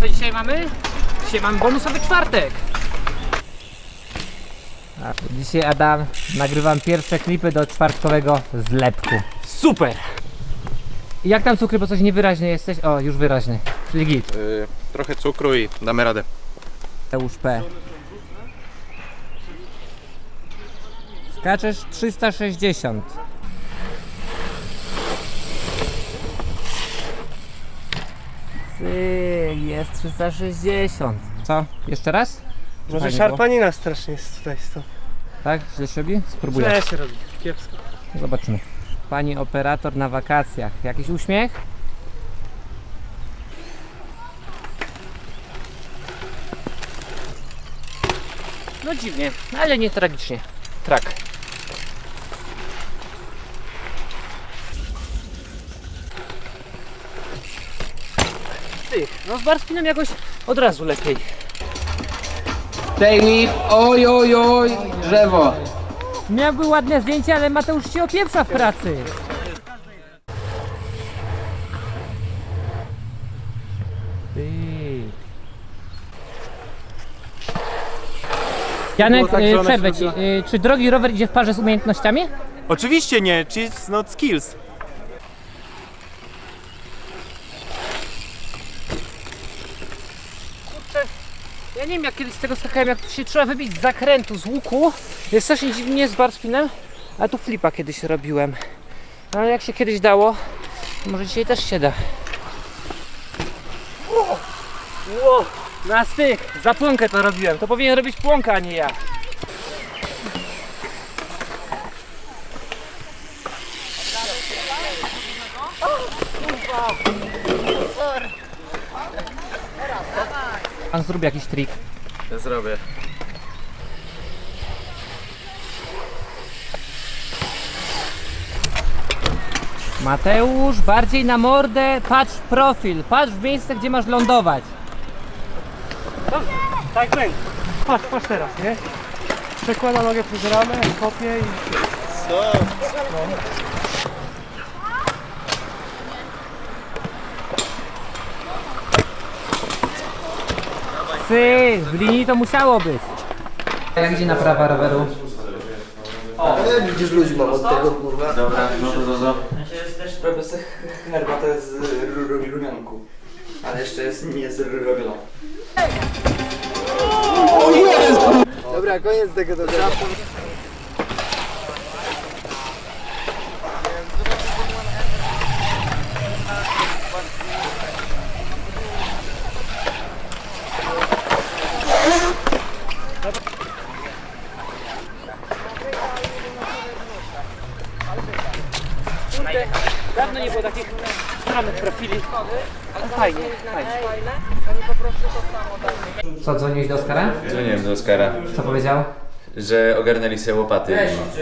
Co dzisiaj mamy? Dzisiaj mamy bonusowy czwartek. A, dzisiaj Adam, nagrywam pierwsze klipy do czwartkowego zlepku. Super! I Jak tam cukry, bo coś niewyraźny jesteś? O, już wyraźny. Czyli git. Y, trochę cukru i damy radę. Eusz P. Skaczesz 360. Ty, jest 360. Co? Jeszcze raz? Może Fajnie szarpanina strasznie jest tutaj stąd. Tak? Źle się robi? Spróbuję. Źle się robi, kiepsko. Zobaczymy. Pani operator na wakacjach. Jakiś uśmiech? No dziwnie, ale nie tragicznie. Trak. Ty, no z Barspinem jakoś od razu lepiej. Take me, oj, oj, oj, drzewo. Miałby ładne zdjęcie, ale Mateusz się opieprza w pracy. Janek, tak, y, przerwę ci. Y, Czy drogi rower idzie w parze z umiejętnościami? Oczywiście nie, it's not skills. Ja nie wiem jak kiedyś z tego skakałem, jak się trzeba wybić z zakrętu, z łuku. Jest strasznie dziwnie z barspinem, a tu flipa kiedyś robiłem. No, Ale jak się kiedyś dało, może dzisiaj też się da. Ło, ło, na styk, za płonkę to robiłem. To powinien robić płonka, a nie ja. Pan zrób jakiś trik. Ja zrobię. Mateusz, bardziej na mordę, patrz w profil, patrz w miejsce, gdzie masz lądować. Tak będzie. Patrz, patrz teraz, nie? Przekłada nogę przez ramę, kopie i... Ty, w linii to musiało być. Jak idzie naprawa roweru? Widzisz ludzi mam od tego kurwa. Dobra, no to, to. Robię sobie herbatę z ru- ru- rumianku. Ale jeszcze jest nie zrobiona. Dobra, koniec tego do tego. Dawno nie było takich stronnych profili. Ale fajnie, fajnie. Co, dzwoniłeś do Oskara? Dzwoniłem do Oskara, Co powiedział? że ogarnęli sobie łopaty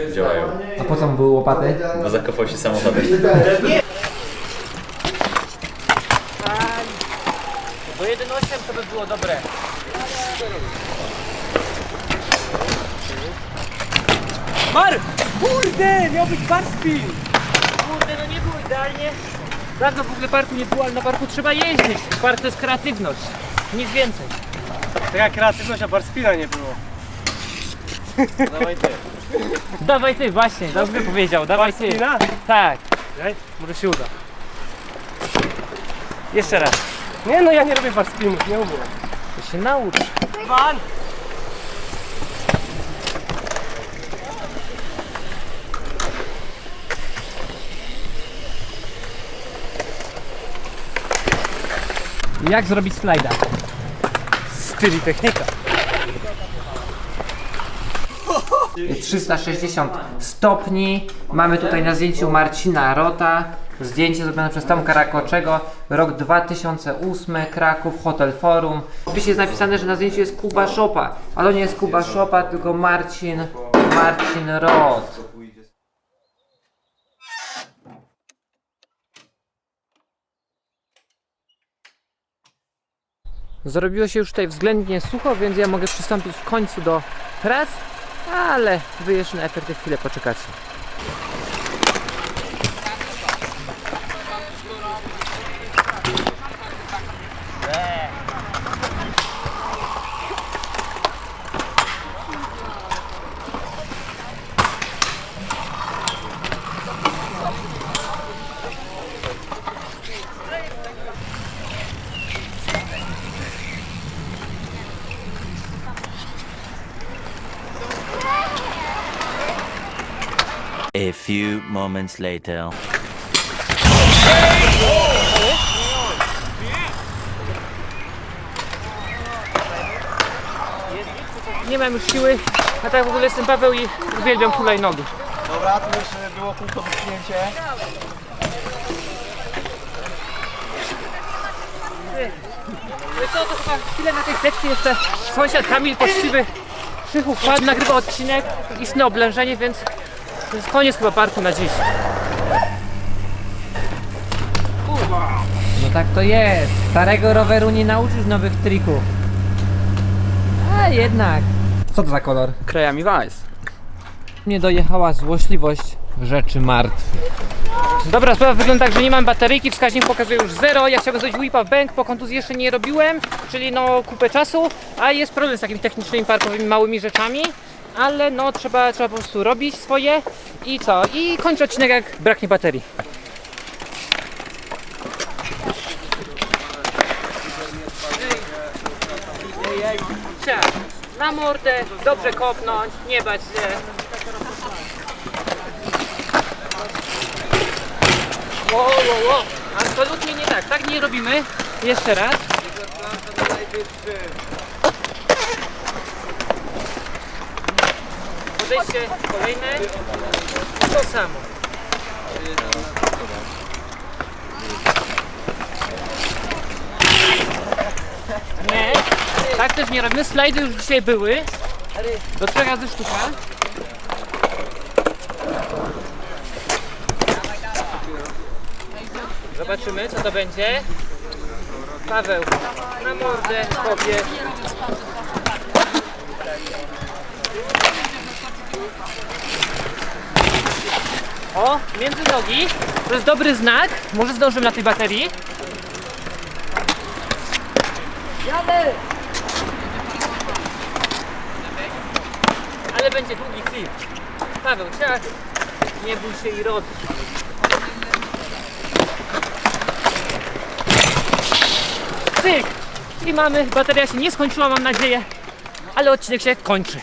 i działają, A po co mu były łopaty? bo zakopał się samochodem. Bo 1.8 to by było dobre. Bar! Kurde, miał być bar spin! Kurde, nie było idealnie. Dawno w ogóle parku nie było, ale na parku trzeba jeździć. Park to jest kreatywność. Nic więcej. Taka kreatywność, a barspina nie było. Dawaj ty, właśnie, dobrze powiedział, dawaj ty. Barspina? Tak, Ej, może się uda. jeszcze raz. Nie no, ja nie robię barspinów, nie umiem. To się naucz. Pan! Jak zrobić slajda? Styl i technika. 360 stopni. Mamy tutaj na zdjęciu Marcina Rota. Zdjęcie zrobione przez Tomka Rakoczego. Rok 2008, Kraków, Hotel Forum. Opisie jest napisane, że na zdjęciu jest Kuba Szopa. Ale to nie jest Kuba Szopa, tylko Marcin, Marcin Rot. Zrobiło się już tutaj względnie sucho, więc ja mogę przystąpić w końcu do prac, ale wy jeszcze na efekty chwilę poczekacie. Few moments later. Nie mam już siły, a tak w ogóle jestem Paweł i uwielbiam hulajnogi. Dobra, tu już było kółko wypchnięcie. Wiesz co, to chyba chwilę na tej sekcji jeszcze sąsiad Kamil Poczciwy Krzychu wpadł, nagrywa odcinek, istne oblężenie, więc to jest koniec chyba parku na dziś. No tak to jest. Starego roweru nie nauczysz nowych trików. A jednak. Co to za kolor? Krajami Vice. Mnie dojechała złośliwość rzeczy martwych. Dobra, sprawa wygląda tak, że nie mam bateryjki, wskaźnik pokazuje już 0. Ja chciałbym zrobić whipa w bank, po kontuzji jeszcze nie robiłem, czyli no kupę czasu, a jest problem z takimi technicznymi parkowymi małymi rzeczami, ale no trzeba, trzeba po prostu robić swoje i co? I kończę odcinek jak braknie baterii. Siad. Na mordę, dobrze kopnąć, nie bać się. Wow, wow, wow. Absolutnie nie tak. Tak nie robimy. Jeszcze raz. Podejście kolejne. To samo. Nie. Tak też nie robimy. Slajdy już dzisiaj były. Do trzech razy sztuka. Zobaczymy, co to będzie. Paweł, na mordę, kopie. O, między nogi. To jest dobry znak. Może zdążymy na tej baterii. Ale będzie długi klip. Paweł, trzeba... Nie bój się i robić. Cyk! I mamy, bateria się nie skończyła mam nadzieję, ale odcinek się kończy.